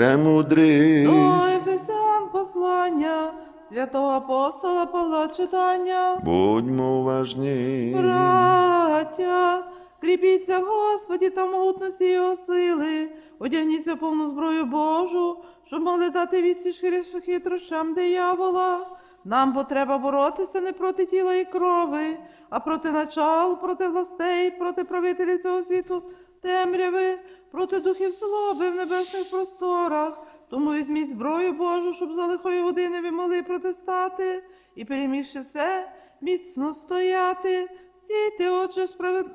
премудрий. До Ефесян послання святого апостола Павла читання. Будьмо уважні. Браття, кріпіться Господі та могутності Його сили, одягніться повну зброю Божу, щоб могли дати відсіч хитрощ- хитрощам диявола. Нам потреба боротися не проти тіла і крови, а проти начал, проти властей, проти правителів цього світу, темряви, проти духів злоби в небесних просторах. Тому візьміть зброю Божу, щоб за лихої години ви могли протистати, і перемігши це, міцно стояти. Стійте, отже, справед...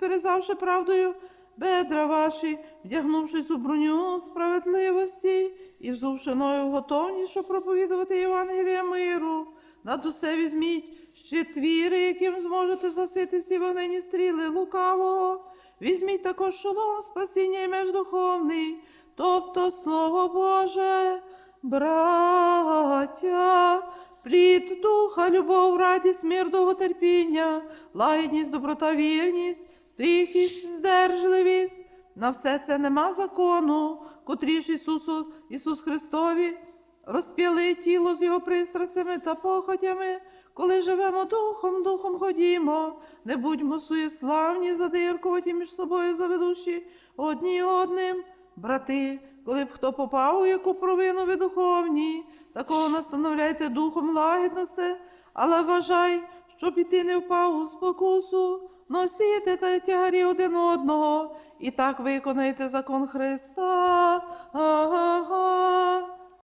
перезавши правдою бедра ваші, вдягнувшись у броню справедливості і взувши готовність, щоб проповідувати Євангелія миру. Над усе візьміть щит віри, яким зможете засити всі вогнені стріли лукавого. Візьміть також шолом спасіння і меж духовний, тобто Слово Боже, браття, плід духа, любов, радість, мир, довготерпіння, лагідність, доброта, вірність, тихість, здержливість. На все це нема закону, котрі ж Ісусу, Ісус Христові розп'яли тіло з його пристрастями та похотями. Коли живемо духом, духом ходімо, не будьмо суєславні, задиркуваті між собою заведущі одні одним. Брати, коли б хто попав у яку провину ви духовні, такого настановляйте духом лагідності, але вважай, щоб і ти не впав у спокусу, носіте та тягарі один одного, і так виконайте закон Христа. Ага.